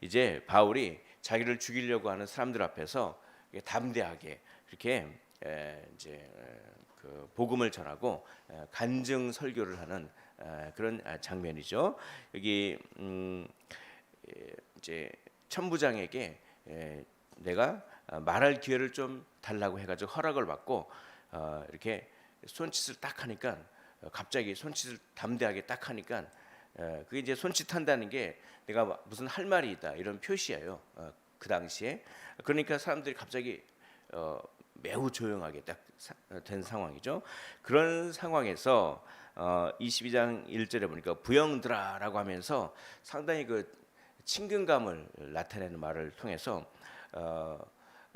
이제 바울이 자기를 죽이려고 하는 사람들 앞에서 담대하게 그렇게 에, 이제 에, 그 복음을 전하고 에, 간증 설교를 하는 에, 그런 아, 장면이죠. 여기 음, 에, 이제 천부장에게 에, 내가 아, 말할 기회를 좀 달라고 해가지고 허락을 받고 어, 이렇게 손짓을 딱 하니까 어, 갑자기 손짓을 담대하게 딱 하니까 에, 그게 이제 손짓한다는 게 내가 막 무슨 할 말이 있다 이런 표시예요. 어, 그 당시에 그러니까 사람들이 갑자기 어, 매우 조용하게 딱 된 상황이죠. 그런 상황에서 어, 22장 1절에 보니까 부영들아라고 하면서 상당히 그 친근감을 나타내는 말을 통해서 어,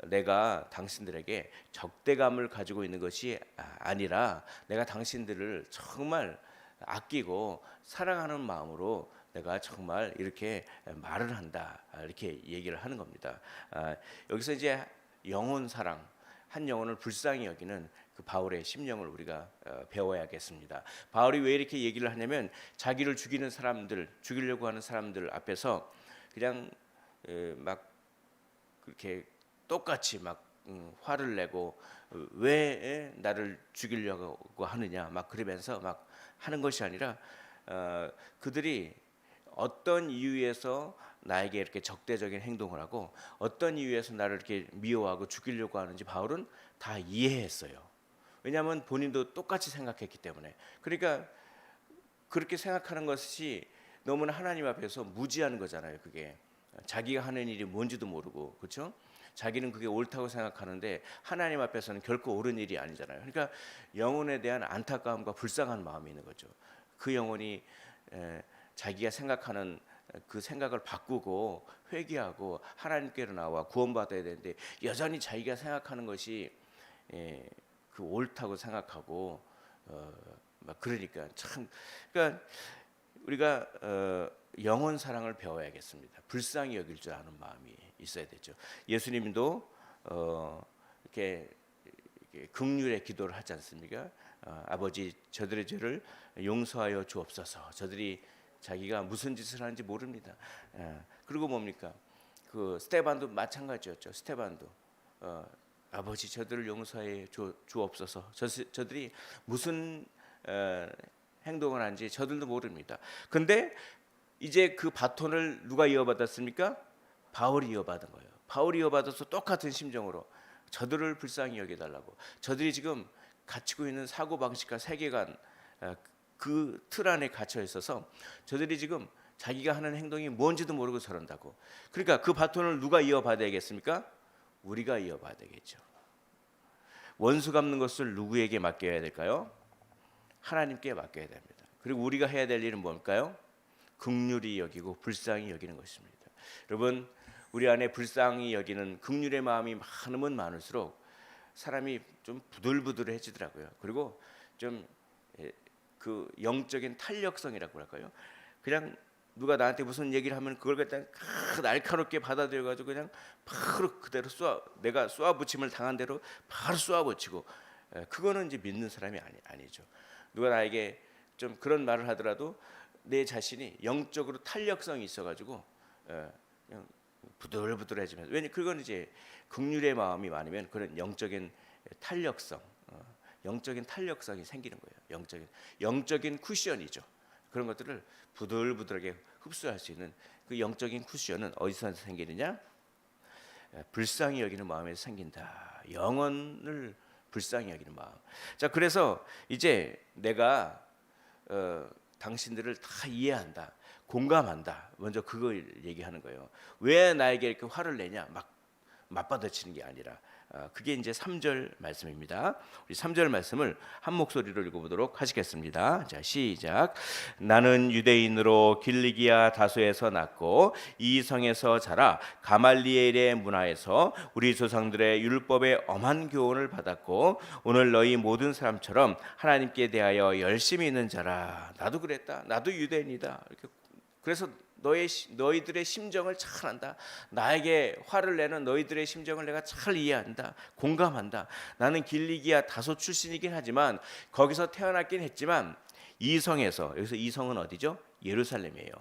내가 당신들에게 적대감을 가지고 있는 것이 아- 아니라 내가 당신들을 정말 아끼고 사랑하는 마음으로 내가 정말 이렇게 말을 한다 아, 이렇게 얘기를 하는 겁니다. 아, 여기서 이제 영혼 사랑 한 영혼을 불쌍히 여기는 그 바울의 심령을 우리가 어, 배워야겠습니다. 바울이 왜 이렇게 얘기를 하냐면 자기를 죽이는 사람들, 죽이려고 하는 사람들 앞에서 그냥 에, 막 그렇게 똑같이 막 음, 화를 내고 어, 왜 나를 죽이려고 하느냐 막 그러면서 막 하는 것이 아니라 어, 그들이 어떤 이유에서 나에게 이렇게 적대적인 행동을 하고 어떤 이유에서 나를 이렇게 미워하고 죽이려고 하는지 바울은 다 이해했어요. 왜냐하면 본인도 똑같이 생각했기 때문에. 그러니까 그렇게 생각하는 것이 너무나 하나님 앞에서 무지하는 거잖아요. 그게 자기가 하는 일이 뭔지도 모르고 그렇죠? 자기는 그게 옳다고 생각하는데 하나님 앞에서는 결코 옳은 일이 아니잖아요. 그러니까 영혼에 대한 안타까움과 불쌍한 마음이 있는 거죠. 그 영혼이 에, 자기가 생각하는 그 생각을 바꾸고 회개하고 하나님께로 나와 구원받아야 되는데 여전히 자기가 생각하는 것이 예, 그 옳다고 생각하고 어, 막 그러니까 참 그러니까 우리가 어, 영혼 사랑을 배워야겠습니다. 불쌍히 여길 줄 아는 마음이 있어야 되죠. 예수님도 어, 이렇게, 이렇게 극률의 기도를 하지 않습니까? 어, 아버지 저들의 죄를 용서하여 주옵소서. 저들이 자기가 무슨 짓을 하는지 모릅니다. 예. 그리고 뭡니까? 그 스테반도 마찬가지였죠. 스테반도 어, 아버지 저들을 용서해 주, 주옵소서. 저, 저들이 무슨 어, 행동을 하는지 저들도 모릅니다. 근데 이제 그 바톤을 누가 이어받았습니까? 바울이 이어받은 거예요. 바울이 이어받아서 똑같은 심정으로 저들을 불쌍히 여겨달라고. 저들이 지금 갖추고 있는 사고 방식과 세계관 어, 그틀 안에 갇혀 있어서 저들이 지금 자기가 하는 행동이 뭔지도 모르고 저런다고. 그러니까 그 바톤을 누가 이어받아야겠습니까? 우리가 이어받아야겠죠. 원수 갚는 것을 누구에게 맡겨야 될까요? 하나님께 맡겨야 됩니다. 그리고 우리가 해야 될 일은 뭘까요? 극률이 여기고 불쌍히 여기는 것입니다. 여러분, 우리 안에 불쌍히 여기는 극률의 마음이 많으면 많을수록 사람이 좀 부들부들해지더라고요. 그리고 좀 그 영적인 탄력성이라고 할까요? 그냥 누가 나한테 무슨 얘기를 하면 그걸 갖다 날카롭게 받아들여 가지고 그냥 바로 그대로 쏘아 내가 쏘아 붙임을 당한 대로 바로 쏘아 붙이고 그거는 이제 믿는 사람이 아니 아니죠. 누가 나에게 좀 그런 말을 하더라도 내 자신이 영적으로 탄력성이 있어 가지고 그냥 부들부들해지면서 왜냐 그건 이제 극률의 마음이 많으면 그런 영적인 탄력성 어, 영적인 탄력성이 생기는 거예요. 영적인 영적인 쿠션이죠. 그런 것들을 부들부들하게 흡수할 수 있는 그 영적인 쿠션은 어디서 생기느냐? 불쌍히 여기는 마음에서 생긴다. 영혼을 불쌍히 여기는 마음. 자, 그래서 이제 내가 어, 당신들을 다 이해한다, 공감한다. 먼저 그걸 얘기하는 거예요. 왜 나에게 이렇게 화를 내냐? 막 맞받아치는 게 아니라 어, 그게 이제 3절 말씀입니다. 우리 3절 말씀을 한 목소리로 읽어보도록 하시겠습니다. 자, 시작. 나는 유대인으로 길리기아 다소에서 났고 이 성에서 자라 가말리엘의 문화에서 우리 조상들의 율법의 엄한 교훈을 받았고 오늘 너희 모든 사람처럼 하나님께 대하여 열심히 있는 자라. 나도 그랬다. 나도 유대인이다. 이렇게 그래서 너의 너희들의 심정을 잘 안다. 나에게 화를 내는 너희들의 심정을 내가 잘 이해한다. 공감한다. 나는 길리기아 다소 출신이긴 하지만 거기서 태어났긴 했지만 이성에서 여기서 이성은 어디죠? 예루살렘이에요.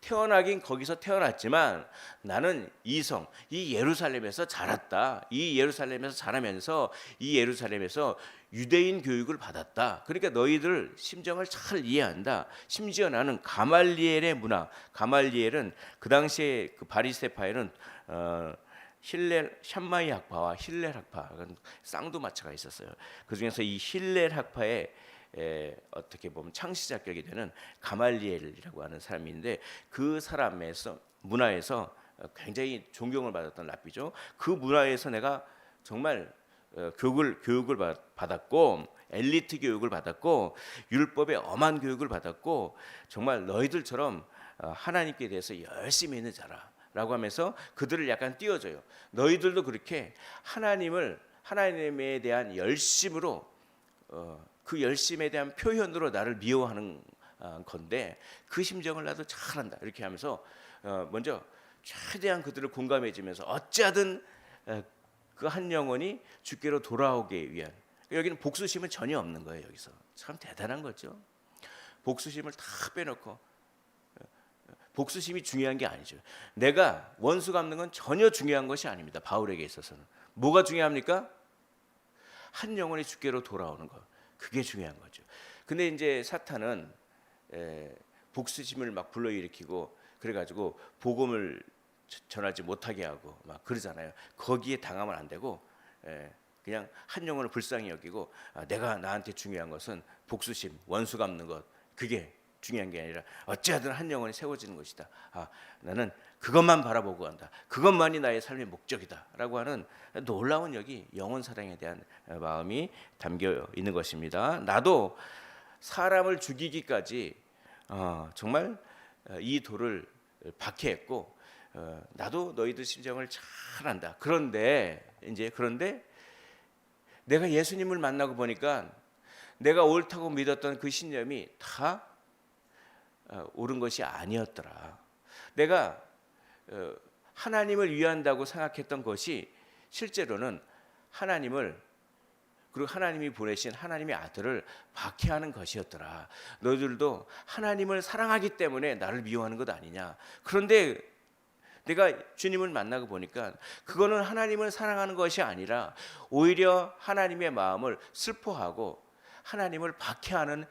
태어나긴 거기서 태어났지만 나는 이성, 이 예루살렘에서 자랐다. 이 예루살렘에서 자라면서 이 예루살렘에서 유대인 교육을 받았다. 그러니까 너희들 심정을 잘 이해한다. 심지어 나는 가말리엘의 문화, 가말리엘은 그 당시에 그 바리세파에는 어, 힐렐 샴마이 학파와 힐렐 학파 쌍두마차가 있었어요. 그 중에서 이 힐렐 학파의 에, 어떻게 보면 창시자격이 되는 가말리엘이라고 하는 사람인데 그 사람에서 문화에서 굉장히 존경을 받았던 랍비죠. 그 문화에서 내가 정말 어, 교육을 교육을 받- 받았고 엘리트 교육을 받았고 율법의 엄한 교육을 받았고 정말 너희들처럼 어, 하나님께 대해서 열심히 있는 자라라고 하면서 그들을 약간 띄워줘요. 너희들도 그렇게 하나님을 하나님에 대한 열심으로 어, 그 열심에 대한 표현으로 나를 미워하는 어, 건데 그 심정을 나도 잘한다. 이렇게 하면서 어, 먼저 최대한 그들을 공감해주면서 어찌하든 어, 그한 영혼이 주께로 돌아오기 위한 여기는 복수심은 전혀 없는 거예요 여기서. 참 대단한 거죠. 복수심을 다 빼놓고 어, 복수심이 중요한 게 아니죠. 내가 원수 갚는 건 전혀 중요한 것이 아닙니다 바울에게 있어서는. 뭐가 중요합니까? 한 영혼이 주께로 돌아오는 것 그게 중요한 거죠 근데 이제 사탄은 에, 복수심을 막 불러일으키고 그래가지고 복음을 저- 전하지 못하게 하고 막 그러잖아요. 거기에 당하면 안 되고 에, 그냥 한 영혼을 불쌍히 여기고 아, 내가 나한테 중요한 것은 복수심, 원수 갚는 것 그게 중요한 게 아니라 어찌하든 한 영혼이 세워지는 것이다. 아 나는 그것만 바라보고 간다. 그것만이 나의 삶의 목적이다라고 하는 놀라운 여기 영혼 사랑에 대한 마음이 담겨 있는 것입니다. 나도 사람을 죽이기까지 어, 정말 어, 이 돌을 박해했고 어, 나도 너희들 심정을 잘 안다. 그런데 이제 그런데 내가 예수님을 만나고 보니까 내가 옳다고 믿었던 그 신념이 다 어, 옳은 것이 아니었더라. 내가 어, 하나님을 위한다고 생각했던 것이 실제로는 하나님을 그리고 하나님이 보내신 하나님의 아들을 박해하는 것이었더라. 너희들도 하나님을 사랑하기 때문에 나를 미워하는 것 아니냐. 그런데 내가 주님을 만나고 보니까 그거는 하나님을 사랑하는 것이 아니라 오히려 하나님의 마음을 슬퍼하고 하나님을 박해하는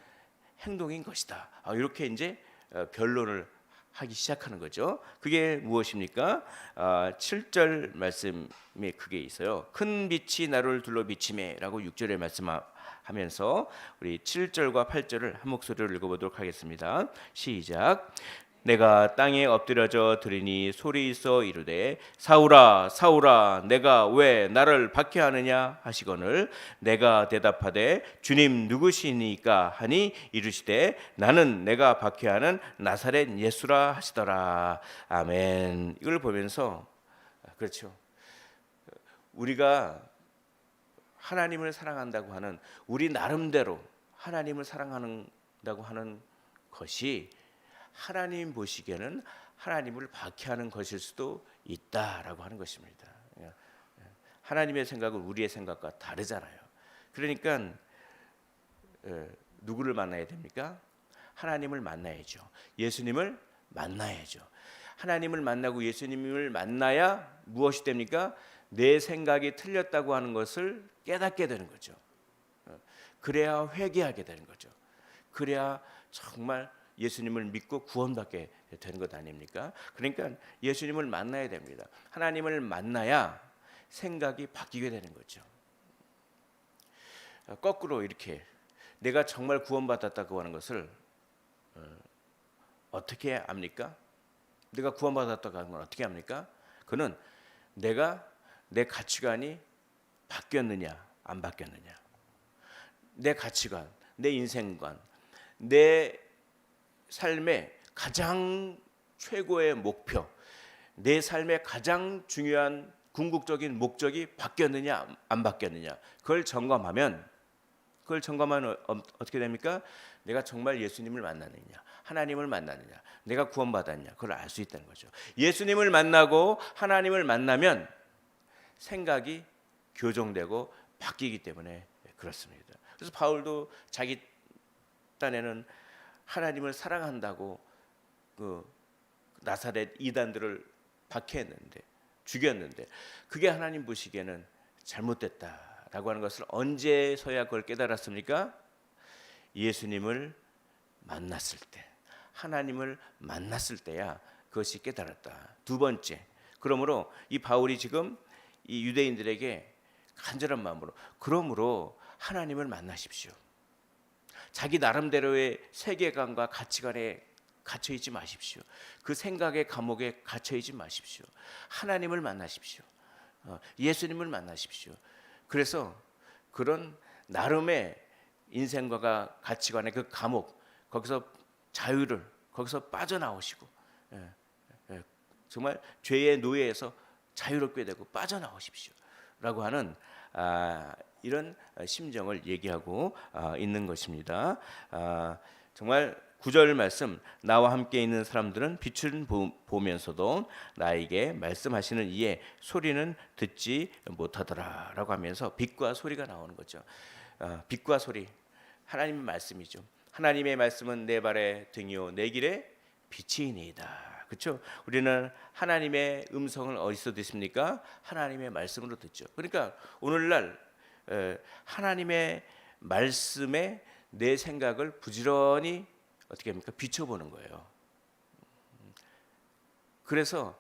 행동인 것이다. 아, 이렇게 이제 어, 변론을 하기 시작하는 거죠. 그게 무엇입니까? 아, 7절 말씀에 그게 있어요. 큰 빛이 나를 둘러 비치매라고 6절에 말씀하면서 우리 7절과 8절을 한 목소리로 읽어보도록 하겠습니다. 시작. 내가 땅에 엎드려져 들으니 소리 있어 이르되 사울아 사울아 내가 왜 나를 박해하느냐? 하시거늘 내가 대답하되 주님 누구시니까? 하니 이르시되 나는 내가 박해하는 나사렛 예수라 하시더라. 아멘. 이걸 보면서 그렇죠. 우리가 하나님을 사랑한다고 하는 우리 나름대로 하나님을 사랑한다고 하는 것이 하나님 보시기에는 하나님을 박해하는 것일 수도 있다라고 하는 것입니다. 예, 예. 하나님의 생각은 우리의 생각과 다르잖아요. 그러니까 예, 누구를 만나야 됩니까? 하나님을 만나야죠. 예수님을 만나야죠. 하나님을 만나고 예수님을 만나야 무엇이 됩니까? 내 생각이 틀렸다고 하는 것을 깨닫게 되는 거죠. 어, 그래야 회개하게 되는 거죠. 그래야 정말 예수님을 믿고 구원받게 되는 것 아닙니까? 그러니까 예수님을 만나야 됩니다. 하나님을 만나야 생각이 바뀌게 되는 거죠. 어, 거꾸로 이렇게 내가 정말 구원받았다고 하는 것을 어, 어떻게 압니까? 내가 구원받았다고 하는 건 어떻게 합니까? 그는 내가 내 가치관이 바뀌었느냐 안 바뀌었느냐 내 가치관, 내 인생관, 내 삶의 가장 최고의 목표, 내 삶의 가장 중요한 궁극적인 목적이 바뀌었느냐 안 바뀌었느냐. 그걸 점검하면 그걸 점검하면 어, 어떻게 됩니까? 내가 정말 예수님을 만나느냐 하나님을 만나느냐 내가 구원받았냐 그걸 알 수 있다는 거죠. 예수님을 만나고 하나님을 만나면 생각이 교정되고 바뀌기 때문에 그렇습니다. 그래서 바울도 자기 딴에는 하나님을 사랑한다고 그 나사렛 이단들을 박해했는데 죽였는데 그게 하나님 보시기에는 잘못됐다라고 하는 것을 언제서야 그걸 깨달았습니까? 예수님을 만났을 때 하나님을 만났을 때야 그것이 깨달았다. 두 번째. 그러므로 이 바울이 지금 이 유대인들에게 간절한 마음으로 그러므로 하나님을 만나십시오. 자기 나름대로의 세계관과 가치관에 갇혀 있지 마십시오. 그 생각의 감옥에 갇혀 있지 마십시오. 하나님을 만나십시오. 어, 예수님을 만나십시오. 그래서 그런 나름의 인생과 가치관의 그 감옥 거기서 자유를 거기서 빠져나오시고 예, 예, 정말 죄의 노예에서 자유롭게 되고 빠져나오십시오라고 하는 아, 이런 심정을 얘기하고 아, 있는 것입니다. 아, 정말 구절 말씀 나와 함께 있는 사람들은 빛을 보, 보면서도 나에게 말씀하시는 이에 소리는 듣지 못하더라라고 하면서 빛과 소리가 나오는 거죠. 아, 빛과 소리 하나님의 말씀이죠. 하나님의 말씀은 내 발의 등이요 내 길의 빛이니이다. 그렇죠? 우리는 하나님의 음성을 어디서 듣습니까? 하나님의 말씀으로 듣죠. 그러니까 오늘날 에, 하나님의 말씀에 내 생각을 부지런히 어떻게 합니까? 비춰보는 거예요. 그래서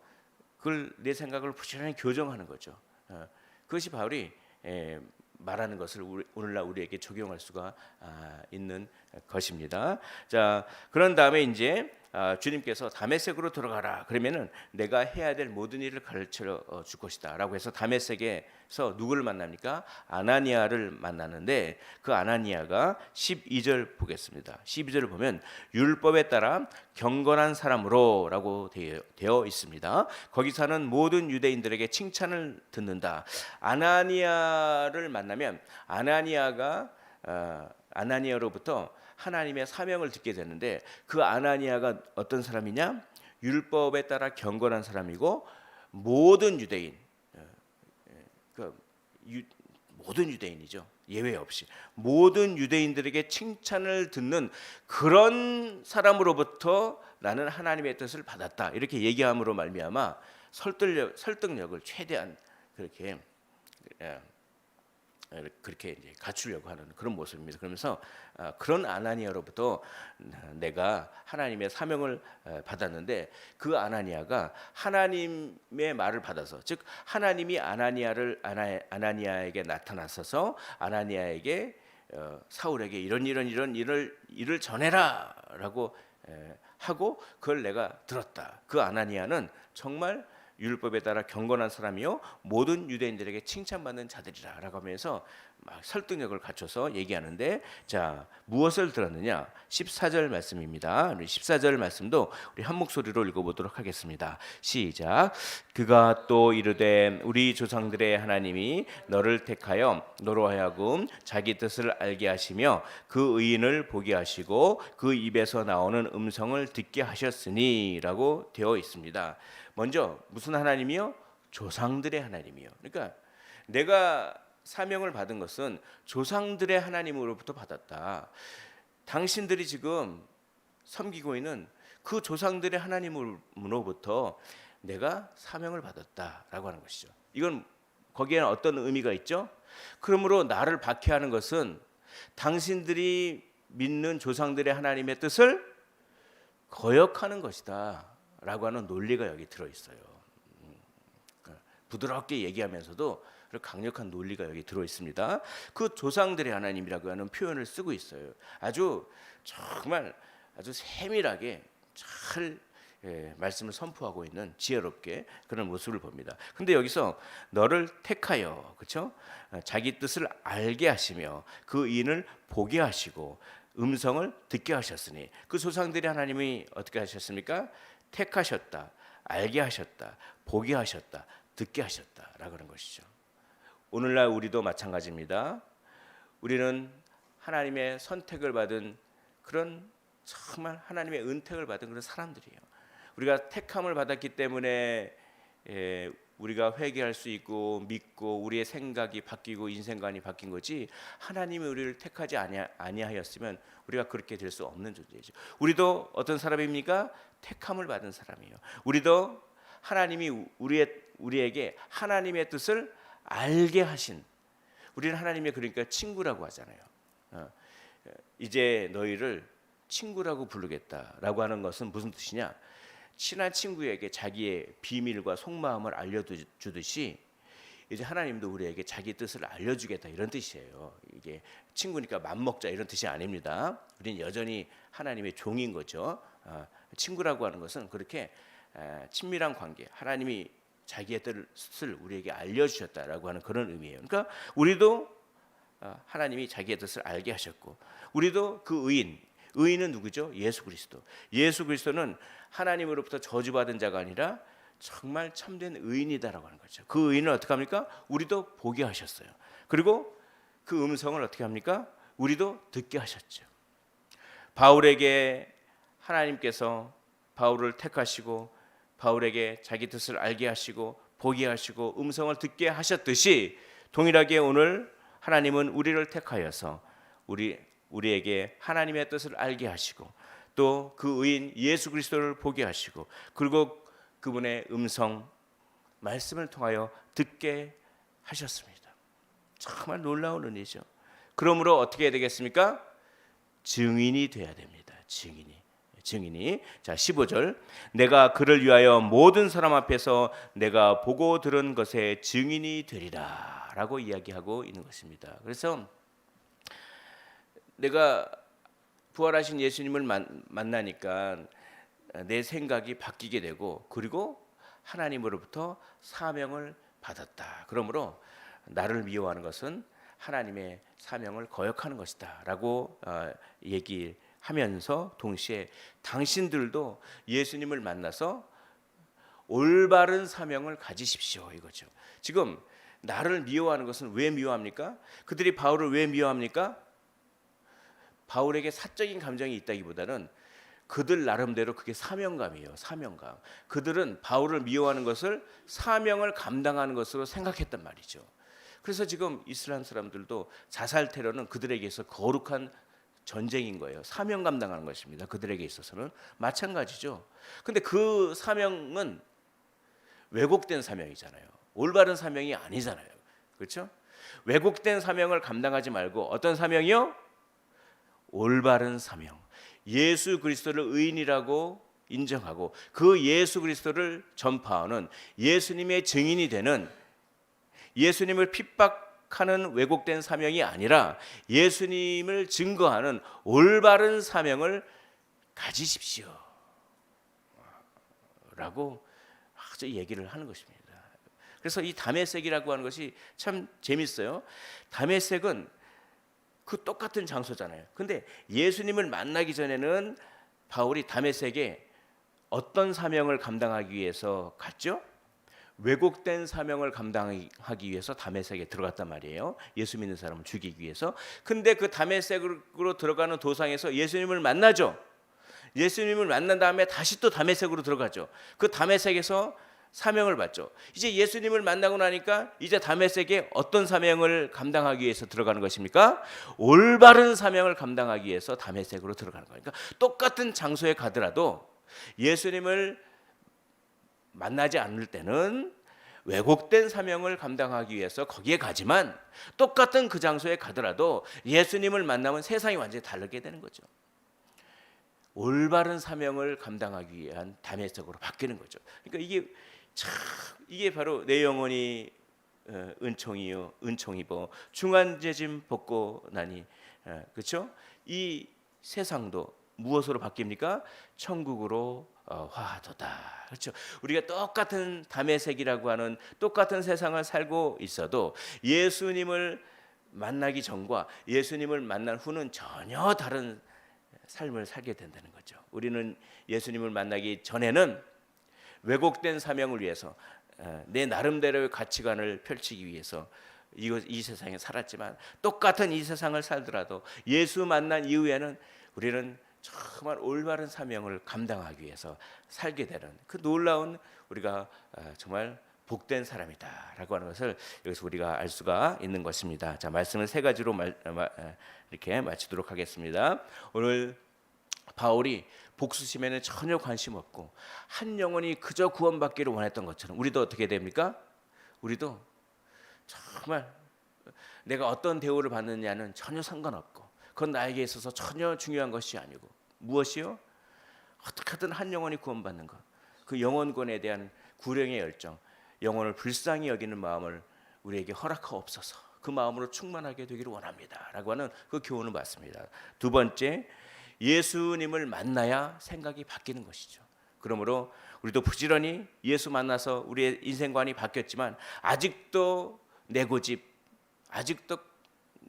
그걸 내 생각을 부지런히 교정하는 거죠. 어, 그것이 바울이 에, 말하는 것을 오늘날 우리에게 적용할 수가 아, 있는 것입니다. 자, 그런 다음에 이제 아, 주님께서 다메섹으로 들어가라. 그러면은 내가 해야 될 모든 일을 가르쳐 어, 줄 것이다라고 해서 다메섹에서 누구를 만납니까? 아나니아를 만나는데 그 아나니아가 12절 보겠습니다. 12절을 보면 율법에 따라 경건한 사람으로라고 되어, 있습니다. 거기 사는 모든 유대인들에게 칭찬을 듣는다. 아나니아를 만나면 아나니아가 어, 아나니아로부터 하나님의 사명을 듣게 되는데 그 아나니아가 어떤 사람이냐? 율법에 따라 경건한 사람이고 모든 유대인 그 유, 모든 유대인이죠. 예외 없이 모든 유대인들에게 칭찬을 듣는 그런 사람으로부터 나는 하나님의 뜻을 받았다. 이렇게 얘기함으로 말미암아 설득력 설득력을 최대한 그렇게 예, 그렇게 이제 갖추려고 하는 그런 모습입니다. 그러면서 아, 그런 아나니아로부터 내가 하나님의 사명을 받았는데 그 아나니아가 하나님의 말을 받아서 즉 하나님이 아나니아를 아나니아에게 나타나서서 아나니아에게 어, 사울에게 이런 이런 이런 일을 일을 전해라라고 하고 그걸 내가 들었다. 그 아나니아는 정말 율법에 따라 경건한 사람이요 모든 유대인들에게 칭찬받는 자들이라라고 하면서 막 설득력을 갖춰서 얘기하는데 자 무엇을 들었느냐 14절 말씀입니다. 우리 14절 말씀도 우리 한 목소리로 읽어보도록 하겠습니다. 시작 그가 또 이르되 우리 조상들의 하나님이 너를 택하여 너로 하여금 자기 뜻을 알게 하시며 그 의인을 보게 하시고 그 입에서 나오는 음성을 듣게 하셨으니라고 되어 있습니다. 먼저 무슨 하나님이요? 조상들의 하나님이요. 그러니까 내가 사명을 받은 것은 조상들의 하나님으로부터 받았다. 당신들이 지금 섬기고 있는 그 조상들의 하나님으로부터 내가 사명을 받았다라고 하는 것이죠. 이건 거기에는 어떤 의미가 있죠? 그러므로 나를 박해하는 것은 당신들이 믿는 조상들의 하나님의 뜻을 거역하는 것이다. 라고 하는 논리가 여기 들어 있어요. 음, 그러니까 부드럽게 얘기하면서도 강력한 논리가 여기 들어 있습니다. 그 조상들의 하나님이라고 하는 표현을 쓰고 있어요. 아주 정말 아주 세밀하게 잘 예, 말씀을 선포하고 있는 지혜롭게 그런 모습을 봅니다. 근데 여기서 너를 택하여 그렇죠? 자기 뜻을 알게 하시며 그 인을 보게 하시고 음성을 듣게 하셨으니 그 조상들의 하나님이 어떻게 하셨습니까? 택하셨다, 알게 하셨다, 보게 하셨다, 듣게 하셨다라고 하는 것이죠. 오늘날 우리도 마찬가지입니다. 우리는 하나님의 선택을 받은 그런 정말 하나님의 은택을 받은 그런 사람들이에요. 우리가 택함을 받았기 때문에 예, 우리가 회개할 수 있고 믿고 우리의 생각이 바뀌고 인생관이 바뀐 거지 하나님이 우리를 택하지 아니하, 아니하 였으면 우리가 그렇게 될 수 없는 존재죠. 우리도 어떤 사람입니까? 택함을 받은 사람이에요. 우리도 하나님이 우리의 우리에게 하나님의 뜻을 알게 하신 우리는 하나님의 그러니까 친구라고 하잖아요. 어, 이제 너희를 친구라고 부르겠다라고 하는 것은 무슨 뜻이냐? 친한 친구에게 자기의 비밀과 속마음을 알려주듯이 이제 하나님도 우리에게 자기 뜻을 알려주겠다 이런 뜻이에요. 이게 친구니까 맘먹자 이런 뜻이 아닙니다. 우리는 여전히 하나님의 종인 거죠. 아, 친구라고 하는 것은 그렇게 에, 친밀한 관계, 하나님이 자기의 뜻을 우리에게 알려주셨다라고 하는 그런 의미예요. 그러니까 우리도 아, 하나님이 자기의 뜻을 알게 하셨고, 우리도 그 의인, 의인은 누구죠? 예수 그리스도. 예수 그리스도는 하나님으로부터 저주받은 자가 아니라 정말 참된 의인이다라고 하는 거죠. 그 의인은 어떻게 합니까? 우리도 보게 하셨어요. 그리고 그 음성을 어떻게 합니까? 우리도 듣게 하셨죠. 바울에게 하나님께서 바울을 택하시고 바울에게 자기 뜻을 알게 하시고 보게 하시고 음성을 듣게 하셨듯이 동일하게 오늘 하나님은 우리를 택하여서 우리 우리에게 하나님의 뜻을 알게 하시고 또 그 의인 예수 그리스도를 보게 하시고 그리고 그분의 음성 말씀을 통하여 듣게 하셨습니다. 정말 놀라운 은혜죠. 그러므로 어떻게 해야 되겠습니까? 증인이 돼야 됩니다. 증인이. 증인이 자 15절 내가 그를 위하여 모든 사람 앞에서 내가 보고 들은 것의 증인이 되리라라고 이야기하고 있는 것입니다. 그래서 내가 부활하신 예수님을 만, 만나니까 내 생각이 바뀌게 되고 그리고 하나님으로부터 사명을 받았다. 그러므로 나를 미워하는 것은 하나님의 사명을 거역하는 것이다라고 어, 얘기하면서 동시에 당신들도 예수님을 만나서 올바른 사명을 가지십시오 이거죠. 지금 나를 미워하는 것은 왜 미워합니까? 그들이 바울을 왜 미워합니까? 바울에게 사적인 감정이 있다기보다는 그들 나름대로 그게 사명감이에요. 사명감. 그들은 바울을 미워하는 것을 사명을 감당하는 것으로 생각했단 말이죠. 그래서 지금 이슬람 사람들도 자살 테러는 그들에게서 거룩한 전쟁인 거예요. 사명 감당하는 것입니다. 그들에게 있어서는 마찬가지죠. 근데 그 사명은 왜곡된 사명이잖아요. 올바른 사명이 아니잖아요. 그렇죠? 왜곡된 사명을 감당하지 말고 어떤 사명이요? 올바른 사명. 예수 그리스도를 의인이라고 인정하고 그 예수 그리스도를 전파하는 예수님의 증인이 되는 예수님을 핍박하는 왜곡된 사명이 아니라 예수님을 증거하는 올바른 사명을 가지십시오. 라고 아주 얘기를 하는 것입니다. 그래서 이 다메섹이라고 하는 것이 참 재밌어요. 다메섹은 그 똑같은 장소잖아요. 근데 예수님을 만나기 전에는 바울이 다메섹에 어떤 사명을 감당하기 위해서 갔죠? 왜곡된 사명을 감당하기 위해서 다메섹에 들어갔단 말이에요. 예수 믿는 사람을 죽이기 위해서. 근데 그 다메섹으로 들어가는 도상에서 예수님을 만나죠. 예수님을 만난 다음에 다시 또 다메섹으로 들어가죠. 그 다메섹에서 사명을 받죠. 이제 예수님을 만나고 나니까 이제 다메섹에 어떤 사명을 감당하기 위해서 들어가는 것입니까? 올바른 사명을 감당하기 위해서 다메섹으로 들어가는 거니까 똑같은 장소에 가더라도 예수님을 만나지 않을 때는 왜곡된 사명을 감당하기 위해서 거기에 가지만 똑같은 그 장소에 가더라도 예수님을 만나면 세상이 완전히 다르게 되는 거죠. 올바른 사명을 감당하기 위한 담의적으로 바뀌는 거죠. 그러니까 이게 참 이게 바로 내 영혼이 어, 은총이요 은총이고 중한제짐 벗고 나니 그렇죠? 이 세상도 무엇으로 바뀝니까? 천국으로 어, 화도다. 그렇죠? 우리가 똑같은 담의색이라고 하는 똑같은 세상을 살고 있어도 예수님을 만나기 전과 예수님을 만난 후는 전혀 다른 삶을 살게 된다는 거죠. 우리는 예수님을 만나기 전에는 왜곡된 사명을 위해서 내 나름대로의 가치관을 펼치기 위해서 이, 이 세상에 살았지만 똑같은 이 세상을 살더라도 예수 만난 이후에는 우리는 정말 올바른 사명을 감당하기 위해서 살게 되는 그 놀라운 우리가 정말 복된 사람이다라고 하는 것을 여기서 우리가 알 수가 있는 것입니다. 자 말씀을 세 가지로 말, 마, 이렇게 마치도록 하겠습니다. 오늘 바울이 복수심에는 전혀 관심 없고 한 영혼이 그저 구원받기를 원했던 것처럼 우리도 어떻게 됩니까? 우리도 정말 내가 어떤 대우를 받느냐는 전혀 상관없고 그건 나에게 있어서 전혀 중요한 것이 아니고 무엇이요? 어떻게든 한 영혼이 구원받는 것. 그 영혼권에 대한 구령의 열정, 영혼을 불쌍히 여기는 마음을 우리에게 허락하옵소서. 그 마음으로 충만하게 되기를 원합니다 라고 하는 그 교훈을 받습니다. 두 번째, 예수님을 만나야 생각이 바뀌는 것이죠. 그러므로 우리도 부지런히 예수 만나서 우리의 인생관이 바뀌었지만 아직도 내 고집, 아직도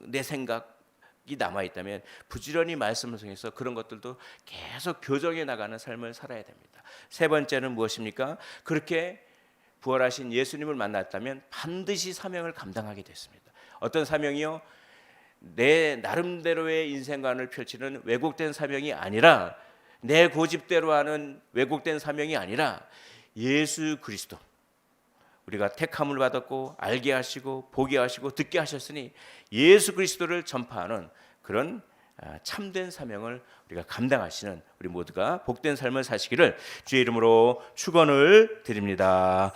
내 생각이 남아 있다면 부지런히 말씀을 통해서 그런 것들도 계속 교정해 나가는 삶을 살아야 됩니다. 세 번째는 무엇입니까? 그렇게 부활하신 예수님을 만났다면 반드시 사명을 감당하게 됐습니다. 어떤 사명이요? 내 나름대로의 인생관을 펼치는 왜곡된 사명이 아니라 내 고집대로 하는 왜곡된 사명이 아니라 예수 그리스도 우리가 택함을 받았고 알게 하시고 보게 하시고 듣게 하셨으니 예수 그리스도를 전파하는 그런 아, 참된 사명을 우리가 감당하시는 우리 모두가 복된 삶을 사시기를 주의 이름으로 축원을 드립니다.